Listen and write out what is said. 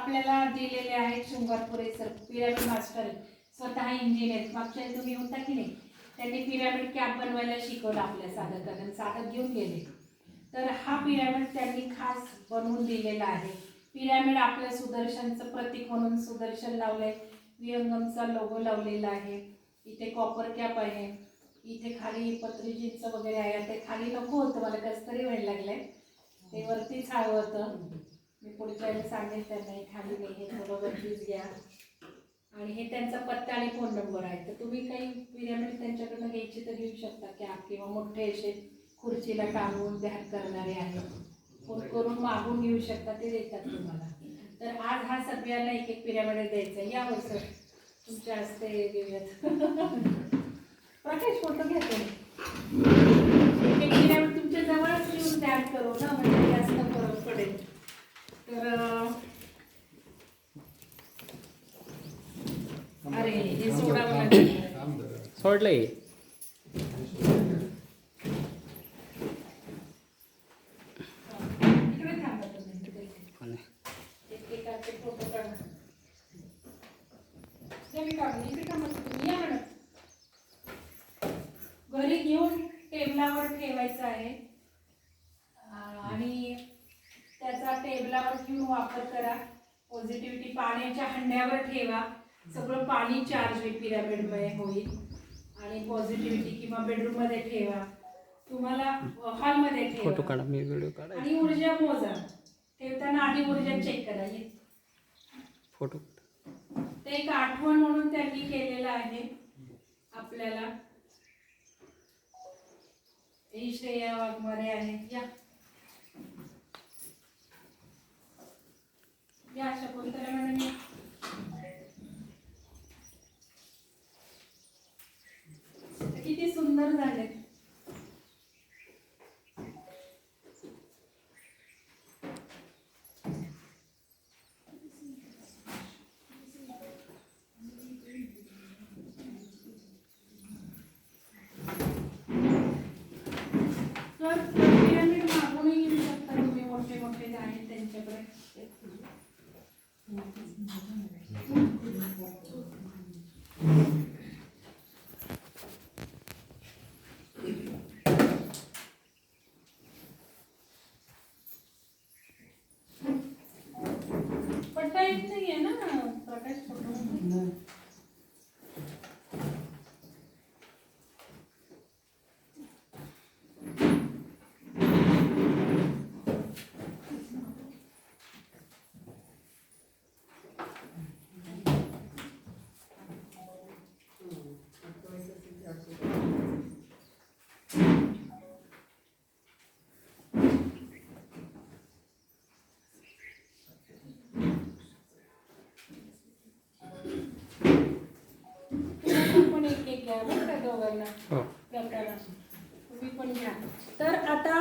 आपल्याला दिलेले आहेत शृंगारपुरे सर पिरामिड मास्टर स्वतः इंजिनियर मागच्या तुम्ही होता की नाही? त्यांनी पिरामिड कॅप बनवायला शिकवलं आपल्या साधकांना साधक घेऊन गेले. तर हा पिरामिड त्यांनी खास बनवून दिलेला आहे. पिरामिड आपल्या सुदर्शनचं प्रतीक म्हणून सुदर्शन लावलंय. विहंगमचा लोगो लावलेला आहे. इथे कॉपर कॅप आहे. इथे खाली पत्रीजींचं वगैरे आहे. ते खाली नको होतं मला कसं तरी व्हायला लागलंय. ते वरतीच हवं होतं. मी पुढच्या वेळेला सांगेन त्यांना हे खाली नाही हे थोडं वरतीच घ्या. आणि हे त्यांचा पत्ता आणि फोन नंबर आहे. तर तुम्ही काही पिरामिड त्यांच्याकडनं घ्यायची तर घेऊ शकता कॅप किंवा मोठे असे खुर्चीला टांगून ध्यान करणारे आहेत. फोन करून मागून घेऊ शकता ते देतात तुम्हाला. तर आज हा सगळ्यांना एक एक पिरामिड द्यायचा. या हो सर तुमच्या हस्ते घेऊयात प्रकाश फोटो घ्या तुम्ही. एक एक पिरामिड तुमच्या जवळच येऊन ध्यान करू ना म्हणजे जास्त फरक पडेल तर अं, अरे हे सोडावं लागेल सोडलंय इकडे थांबा तुम्ही एकेकाचे फोटो काढा हे मी काढून इकडे थांबा तुम्ही या सोडलंय घरी घेऊन टेबलावर ठेवायचं आहे. आणि त्याचा टेबलावर घेऊन वापर करा. पॉझिटिव्हिटी पाण्याच्या हंड्यावर ठेवा. सगळं पाणी चार्ज होईल पिरामिडमुळे होईल. आणि पॉझिटिव्हिटी किंवा बेडरूममध्ये ठेवा. तुम्हाला हॉलमध्ये ठेवा. फोटो काढा मी व्हिडिओ काढा आणि ऊर्जा मोजा. ठेवताना आधी ऊर्जा चेक करा. फोटो. ते एक आठवण म्हणून त्यांनी केलेलं आहे आपल्याला. श्रेया वाघमारे आहे. या. सुंदर झाले Thank you. கட் ஆயிடுச்சு बरं का दोघांना हो तुम्ही पण घ्या. तर आता